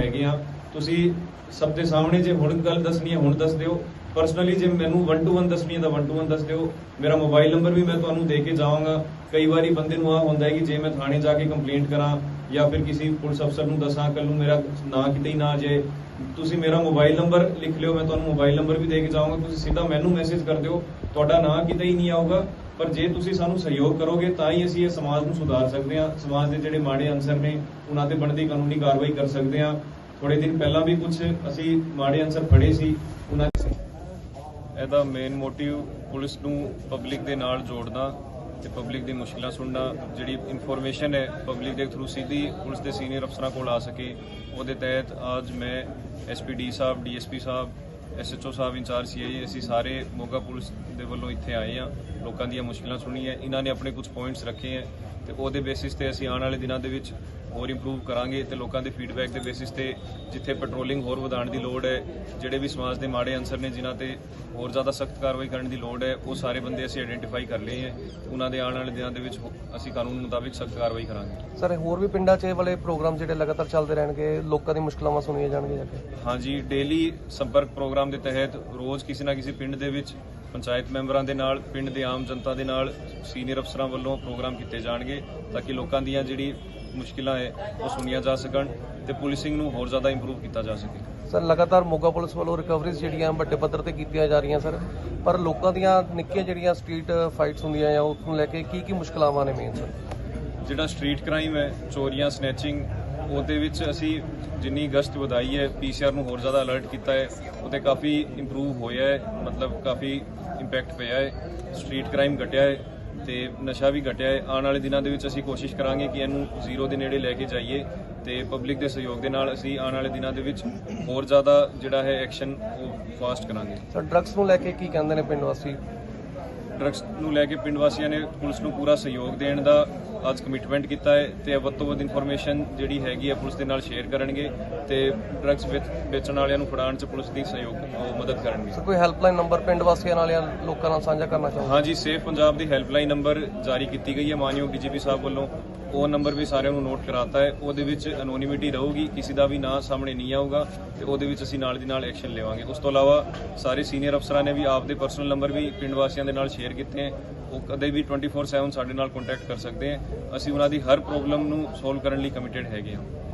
ਹੈਗੇ ਆ ਤੁਸੀਂ ਸਭ ਦੇ ਸਾਹਮਣੇ ਜੇ ਹੁਣ ਗੱਲ ਦੱਸਣੀ ਹੈ, ਹੁਣ ਦੱਸ ਦਿਓ। ਪਰਸਨਲੀ ਜੇ ਮੈਨੂੰ 1 ਟੂ 1 ਦੱਸਣੀ ਹੈ ਤਾਂ 1 ਟੂ 1 ਦੱਸ ਦਿਓ। ਮੇਰਾ ਮੋਬਾਈਲ ਨੰਬਰ ਵੀ ਮੈਂ ਤੁਹਾਨੂੰ ਦੇ ਕੇ ਜਾਵਾਂਗਾ। ਕਈ ਵਾਰੀ ਬੰਦੇ ਨੂੰ ਆ ਹੁੰਦਾ ਹੈ ਕਿ ਜੇ ਮੈਂ ਥਾਣੇ ਜਾ ਕੇ ਕੰਪਲੇਂਟ ਕਰਾਂ ਜਾਂ ਫਿਰ ਕਿਸੇ ਪੁਲਿਸ ਅਫਸਰ ਨੂੰ ਦੱਸਾਂ ਕੱਲ ਨੂੰ ਮੇਰਾ ਨਾਂ ਕਿਤੇ ਹੀ ਨਾ ਜੇ। ਤੁਸੀਂ ਮੇਰਾ ਮੋਬਾਈਲ ਨੰਬਰ ਲਿਖ ਲਿਓ, ਮੈਂ ਤੁਹਾਨੂੰ ਮੋਬਾਈਲ ਨੰਬਰ ਵੀ ਦੇ ਕੇ ਜਾਵਾਂਗਾ। ਤੁਸੀਂ ਸਿੱਧਾ ਮੈਨੂੰ ਮੈਸੇਜ ਕਰ ਦਿਓ। ਤੁਹਾਡਾ ਨਾਂ ਕਿਤੇ ਹੀ ਨਹੀਂ ਆਊਗਾ। ਪਰ ਜੇ ਤੁਸੀਂ ਸਾਨੂੰ ਸਹਿਯੋਗ ਕਰੋਗੇ, ਤਾਂ ਹੀ ਅਸੀਂ ਇਹ ਸਮਾਜ ਨੂੰ ਸੁਧਾਰ ਸਕਦੇ ਹਾਂ। ਸਮਾਜ ਦੇ ਜਿਹੜੇ ਮਾੜੇ ਅਨਸਰ ਨੇ, ਉਹਨਾਂ ਤੇ ਬਣਦੀ ਕਾਨੂੰਨੀ ਕਾਰਵਾਈ ਕਰ ਸਕਦੇ ਹਾਂ। ਥੋੜੇ ਦਿਨ ਪਹਿਲਾਂ ਵੀ ਕੁਝ ਅਸੀਂ ਮਾੜੇ ਅਨਸਰ ਫੜੇ ਸੀ, ਉਹਨਾਂ ਇਹਦਾ ਮੇਨ ਮੋਟਿਵ ਪੁਲਿਸ ਨੂੰ ਪਬਲਿਕ ਦੇ ਨਾਲ ਜੋੜਨਾ ਤੇ ਪਬਲਿਕ ਦੀ ਮੁਸ਼ਕਲਾਂ ਸੁਣਨਾ, ਜਿਹੜੀ ਇਨਫੋਰਮੇਸ਼ਨ ਹੈ ਪਬਲਿਕ ਦੇ ਥਰੂ ਸਿੱਧੀ ਪੁਲਿਸ ਦੇ ਸੀਨੀਅਰ ਅਫਸਰਾਂ ਕੋਲ ਆ ਸਕੇ। ਉਹਦੇ ਤਹਿਤ ਅੱਜ ਮੈਂ ਐਸਪੀਡੀ ਸਾਹਿਬ ਡੀਐਸਪੀ ਸਾਹਿਬ ਐਸਐਚਓ ਸਾਹਿਬ ਇੰਚਾਰਜ ਸੀਆਈ ਅਸੀਂ ਸਾਰੇ ਮੋਗਾ ਪੁਲਿਸ ਦੇ ਵੱਲੋਂ ਇੱਥੇ ਆਏ ਆ ਲੋਕਾਂ ਦੀਆਂ ਮੁਸ਼ਕਲਾਂ ਸੁਣੀਆਂ। ਇਹਨਾਂ ਨੇ ਆਪਣੇ ਕੁਝ ਪੁਆਇੰਟਸ ਰੱਖੇ ਹੈ। ਤੇ ਉਹਦੇ ਬੇਸਿਸ ਤੇ ਅਸੀਂ ਆਉਣ ਵਾਲੇ ਦਿਨਾਂ ਦੇ ਵਿੱਚ ਹੋਰ ਇੰਪਰੂਵ ਕਰਾਂਗੇ ਤੇ ਲੋਕਾਂ ਦੇ ਫੀਡਬੈਕ ਦੇ ਬੇਸਿਸ ਤੇ ਜਿੱਥੇ ਪੈਟਰੋਲਿੰਗ ਹੋਰ ਵਧਾਉਣ ਦੀ ਲੋੜ ਹੈ ਜਿਹੜੇ ਵੀ ਸਮਾਜ ਦੇ ਮਾੜੇ ਅਨਸਰ ਨੇ ਜਿਨ੍ਹਾਂ ਤੇ ਹੋਰ ਜ਼ਿਆਦਾ ਸਖਤ ਕਾਰਵਾਈ ਕਰਨ ਦੀ ਲੋੜ ਹੈ ਉਹ ਸਾਰੇ ਬੰਦੇ ਅਸੀਂ ਆਇਡੈਂਟੀਫਾਈ ਕਰ ਲਏ ਹੈ। ਉਹਨਾਂ ਦੇ ਆਉਣ ਵਾਲੇ ਦਿਨਾਂ ਦੇ ਵਿੱਚ ਅਸੀਂ ਕਾਨੂੰਨ ਮੁਤਾਬਿਕ ਸਖਤ ਕਾਰਵਾਈ ਕਰਾਂਗੇ। ਸਰ ਹੋਰ ਵੀ ਪਿੰਡਾਂ 'ਚ ਇਹ ਵਾਲੇ ਪ੍ਰੋਗਰਾਮ ਜਿਹੜੇ ਲਗਾਤਾਰ ਚੱਲਦੇ ਰਹਿਣਗੇ ਲੋਕਾਂ ਦੀ ਮੁਸ਼ਕਲਾਂ ਸੁਣੀਆਂ ਜਾਣਗੀਆਂ ਜਾ ਕੇ? ਹਾਂਜੀ ਡੇਲੀ ਸੰਪਰਕ ਪ੍ਰੋਗਰਾਮ ਦੇ ਤਹਿਤ ਰੋਜ਼ ਕਿਸੇ ਨਾ ਕਿਸੇ ਪਿੰਡ ਦੇ ਵਿੱਚ ਪੰਚਾਇਤ ਮੈਂਬਰਾਂ ਦੇ ਨਾਲ ਪਿੰਡ ਦੇ ਆਮ ਜਨਤਾ ਦੇ ਨਾਲ ਸੀਨੀਅਰ ਅਫਸਰਾਂ ਵੱਲੋਂ ਪ੍ਰੋਗਰਾਮ ਕੀਤੇ ਜਾਣਗੇ ਤਾਂ ਕਿ ਲੋਕਾਂ ਦੀਆਂ ਜਿਹੜੀ ਮੁਸ਼ਕਿਲਾਂ ਹੈ ਉਹ ਸੁਣੀਆਂ ਜਾ ਸਕਣ ਤੇ ਪੁਲਿਸਿੰਗ ਨੂੰ ਹੋਰ ਜ਼ਿਆਦਾ ਇੰਪਰੂਵ ਕੀਤਾ ਜਾ ਸਕੇ। ਸਰ ਲਗਾਤਾਰ ਮੋਗਾ ਪੁਲਿਸ ਵੱਲੋਂ ਰਿਕਵਰੀਜ਼ ਜਿਹੜੀਆਂ ਵੱਡੇ ਪੱਧਰ ਤੇ ਕੀਤੀਆਂ ਜਾ ਰਹੀਆਂ ਸਰ ਪਰ ਲੋਕਾਂ ਦੀਆਂ ਨਿੱਕੀਆਂ ਜਿਹੜੀਆਂ ਸਟਰੀਟ ਫਾਈਟਸ ਹੁੰਦੀਆਂ ਆ ਉਸ ਨੂੰ ਲੈ ਕੇ ਕੀ ਕੀ ਮੁਸ਼ਕਲਾਵਾਂ ਨੇ ਮੇਨ ਸਰ ਜਿਹੜਾ ਸਟਰੀਟ ਕ੍ਰਾਈਮ ਹੈ ਚੋਰੀਆਂ ਸਨੈਚਿੰਗ ਉਹਦੇ ਵਿੱਚ ਅਸੀਂ ਜਿੰਨੀ ਗਸ਼ਤ ਵਧਾਈ ਹੈ ਪੀਸੀਆਰ ਨੂੰ ਹੋਰ ਜ਼ਿਆਦਾ ਅਲਰਟ ਕੀਤਾ ਹੈ ਉਹਤੇ ਕਾਫੀ ਇੰਪਰੂਵ ਹੋਇਆ ਹੈ, ਮਤਲਬ ਕਾਫੀ ਇੰਪੈਕਟ ਪਿਆ ਹੈ ਸਟਰੀਟ ਕ੍ਰਾਈਮ ਘਟਿਆ ਹੈ ਤੇ ਨਸ਼ਾ ਵੀ ਘਟਿਆ ਹੈ। ਆਉਣ ਵਾਲੇ ਦਿਨਾਂ ਦੇ ਵਿੱਚ ਅਸੀਂ ਕੋਸ਼ਿਸ਼ ਕਰਾਂਗੇ ਕਿ ਇਹਨੂੰ ਜ਼ੀਰੋ ਦੇ ਨੇੜੇ ਲੈ ਕੇ ਜਾਈਏ ਤੇ ਪਬਲਿਕ ਦੇ ਸਹਿਯੋਗ ਦੇ ਨਾਲ ਅਸੀਂ ਆਉਣ ਵਾਲੇ ਦਿਨਾਂ ਦੇ ਵਿੱਚ ਹੋਰ ਜ਼ਿਆਦਾ ਜਿਹੜਾ ਹੈ ਐਕਸ਼ਨ ਉਹ ਫਾਸਟ ਕਰਾਂਗੇ। ਸਰ ਡਰੱਗਸ ਨੂੰ ਲੈ ਕੇ ਕੀ ਕਹਿੰਦੇ ਨੇ ਪਿੰਡ ਵਾਸੀ? ਡਰੱਗਸ ਨੂੰ ਲੈ ਕੇ ਪਿੰਡ ਵਾਸੀਆਂ ਨੇ ਪੁਲਿਸ ਨੂੰ ਪੂਰਾ ਸਹਿਯੋਗ ਦੇਣ ਦਾ ਅੱਜ ਕਮਿਟਮੈਂਟ ਕੀਤਾ ਹੈ ਤੇ ਵੱਧ ਤੋਂ ਵੱਧ ਇਨਫੋਰਮੇਸ਼ਨ ਜਿਹੜੀ ਹੈਗੀ ਹੈ ਪੁਲਿਸ ਦੇ ਨਾਲ ਸ਼ੇਅਰ ਕਰਨਗੇ ਤੇ ਡਰੱਗਸ ਵੇਚਣ ਵਾਲਿਆਂ ਨੂੰ ਫੜਾਉਣ 'ਚ ਪੁਲਿਸ ਦੀ ਸਹਿਯੋਗ ਉਹ ਮਦਦ ਕਰਨਗੇ। ਸਰ ਕੋਈ ਹੈਲਪਲਾਈਨ ਨੰਬਰ ਪਿੰਡ ਵਾਸੀਆਂ ਨਾਲ ਜਾਂ ਲੋਕਾਂ ਨਾਲ ਸਾਂਝਾ ਕਰਨਾ ਚਾਹੁੰਦੇ ਹਾਂਜੀ ਸੇਫ ਪੰਜਾਬ ਦੀ ਹੈਲਪਲਾਈਨ ਨੰਬਰ ਜਾਰੀ ਕੀਤੀ ਗਈ ਹੈ। ਮਾਨਯੋਗ ਡੀਜੀਪੀ ਸਾਹਿਬ ਵੱਲੋਂ ਉਹ ਨੰਬਰ ਵੀ ਸਾਰਿਆਂ ਨੂੰ ਨੋਟ ਕਰਾਤਾ ਹੈ। ਉਹਦੇ ਵਿੱਚ ਅਨੋਨਿਮਿਟੀ ਰਹੂਗੀ, ਕਿਸੇ ਦਾ ਵੀ ਨਾਂ ਸਾਹਮਣੇ ਨਹੀਂ ਆਊਗਾ ਤੇ ਉਹਦੇ ਵਿੱਚ ਅਸੀਂ ਨਾਲ ਦੀ ਨਾਲ ਐਕਸ਼ਨ ਲਵਾਂਗੇ। ਉਸ ਤੋਂ ਇਲਾਵਾ ਸਾਰੇ ਸੀਨੀਅਰ ਅਫਸਰਾਂ ਨੇ ਵੀ ਆਪਦੇ ਪਰਸਨਲ ਨੰਬਰ ਵੀ ਪਿੰਡ ਵਾਸੀਆਂ ਦੇ ਨਾਲ ਸ਼ੇਅਰ ਕੀਤੇ ਹੈ। ਉਹ ਕਦੇ ਵੀ 24/7 ਸਾਡੇ ਨਾਲ ਕੰਟੈਕਟ ਕਰ ਸਕਦੇ ਹੈ। ਅਸੀਂ ਉਹਨਾਂ ਦੀ ਹਰ ਪ੍ਰੋਬਲਮ ਨੂੰ ਸੋਲਵ ਕਰਨ ਲਈ ਕਮਿਟਿਡ ਹੈਗੇ ਹਾਂ।